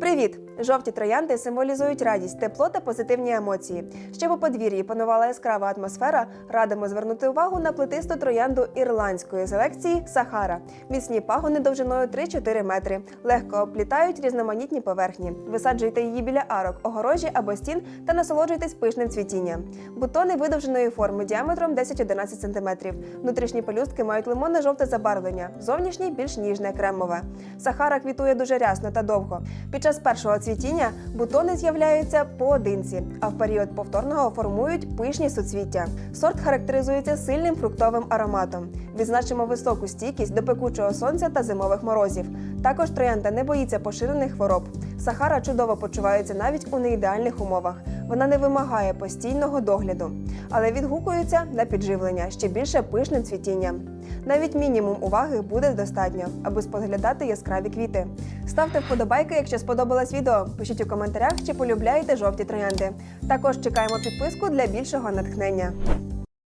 Привіт! Жовті троянди символізують радість, тепло та позитивні емоції. Щоб у подвір'ї панувала яскрава атмосфера, радимо звернути увагу на плетисту троянду ірландської селекції Сахара. Міцні пагони довжиною 3-4 метри, легко оплітають різноманітні поверхні. Висаджуйте її біля арок, огорожі або стін та насолоджуйтесь пишним цвітінням. Бутони видовженої форми діаметром 10-11 см. Внутрішні пелюстки мають лимонно-жовте забарвлення, зовнішній більш ніжне кремове. Сахара квітує дуже рясно та довго. Під час першого цвітіння бутони з'являються поодинці, а в період повторного формують пишні суцвіття. Сорт характеризується сильним фруктовим ароматом. Відзначимо високу стійкість до пекучого сонця та зимових морозів. Також троянда не боїться поширених хвороб. Сахара чудово почувається навіть у неідеальних умовах. Вона не вимагає постійного догляду, але відгукується на підживлення ще більше пишним цвітінням. Навіть мінімум уваги буде достатньо, аби споглядати яскраві квіти. Ставте вподобайки, якщо сподобалось відео. Пишіть у коментарях, чи полюбляєте жовті троянди. Також чекаємо підписку для більшого натхнення.